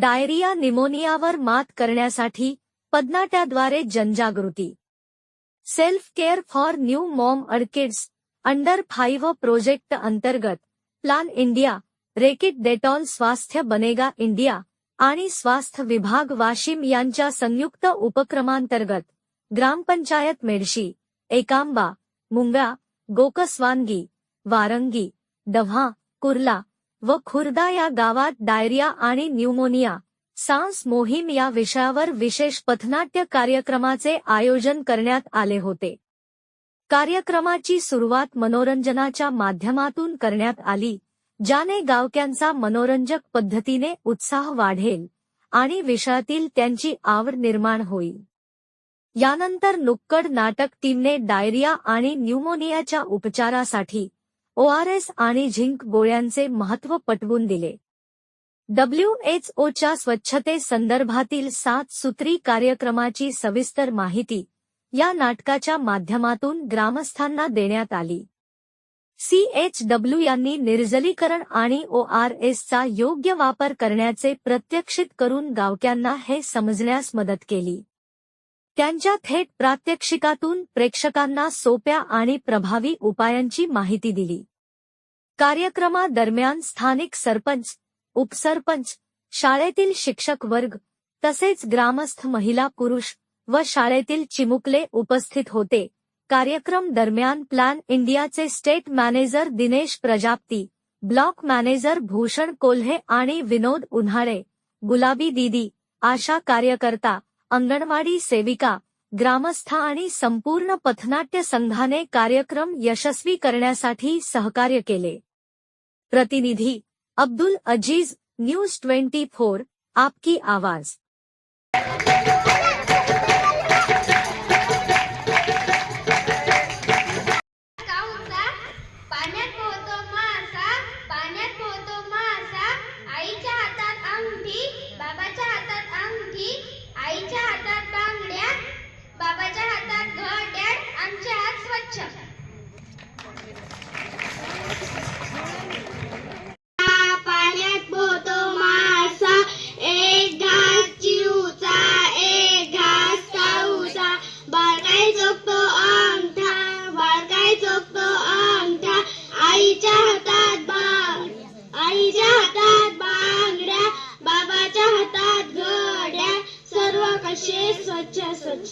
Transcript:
Diarrhoea निमोनियावर मात करण्यासाठी पदनाट्याद्वारे जनजागृती. Self care for new mom our kids under five project अंतर्गत प्लान इंडिया रेकिट डेटॉल स्वास्थ्य बनेगा इंडिया आणि स्वास्थ्य विभाग वाशिम यांच्या संयुक्त उपक्रमांतर्गत ग्रामपंचायत मेडशी एकांबा मुंगा गोकसवानगी वारंगी डव्हा कुर्ला व खुर्दा या गावात डायरिया आणि न्यूमोनिया सांस मोहीम या विषयावर विशेष पथनाट्य कार्यक्रमाचे आयोजन करण्यात आले होते. कार्यक्रमाची सुरुवात मनोरंजनाच्या माध्यमातून करण्यात आली ज्याने गावक्यांचा मनोरंजक पद्धतीने उत्साह वाढेल आणि विषयातील त्यांची आवड निर्माण होईल. यानंतर नुक्कड नाटक टीमने डायरिया आणि न्यूमोनियाच्या उपचारासाठी ओआरएस आणि झिंक गोळ्यांचे महत्त्व पटवून दिले. डब्ल्यूएचओच्या स्वच्छते संदर्भातील सात सूत्री कार्यक्रमाची सविस्तर माहिती या नाटकाच्या माध्यमातून ग्रामस्थांना देण्यात आली. सीएचडब्ल्यू यांनी निर्जलीकरण आणि ओआरएसचा योग्य वापर करण्याचे प्रत्यक्षित करून गावक्यांना हे समजण्यास मदत केली. त्यांच्या थेट प्रात्यक्षिकातून प्रेक्षकांना सोप्या आणि प्रभावी उपायांची माहिती दिली. कार्यक्रमादरम्यान स्थानिक सरपंच उपसरपंच शाळेतील शिक्षक वर्ग तसेच ग्रामस्थ महिला पुरुष व शाळेतील चिमुकले उपस्थित होते. कार्यक्रम दरम्यान प्लॅन इंडियाचे state manager Dinesh Prajapati block manager Bhushan Kolhe आणि विनोद उन्हाळे गुलाबी दीदी आशा कार्यकर्ता अंगणवाडी सेविका ग्रामस्थ आणि संपूर्ण पथनाट्य संघाने कार्यक्रम यशस्वी करण्यासाठी सहकार्य केले. प्रतिनिधी Abdul Aziz news twenty four आपकी आवाज। ಸ್ವಚ್ಛ ಸ್ವಚ್ಛ ಸ್ವಚ್ಛ